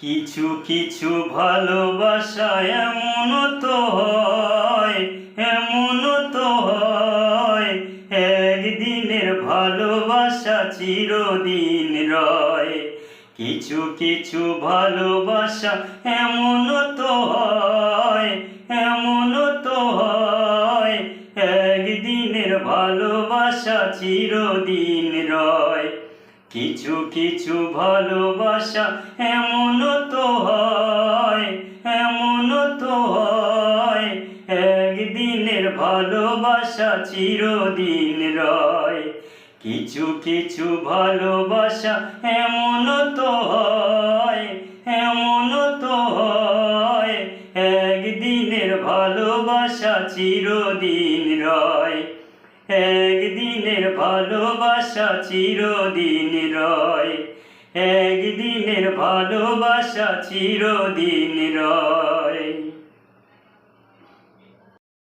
কিছু কিছু ভালোবাসা এমন তো হয়, এমন তো হয়। একদিনের ভালোবাসা চিরদিন রয়। কিছু কিছু ভালোবাসা এমন তো হয়, এমন তো হয়। একদিনের ভালোবাসা চিরদিন রয়। কিছু কিছু ভালোবাসা এমন তো হয়, এমন তো হয়। একদিনের ভালোবাসা চিরদিন রয়। কিছু কিছু ভালোবাসা এমন তো হয়, এমন তো হয়। একদিনের ভালোবাসা চিরদিন একদিনের ভালোবাসা চিরদিন রয়। একদিনের ভালোবাসা চিরদিন রয়।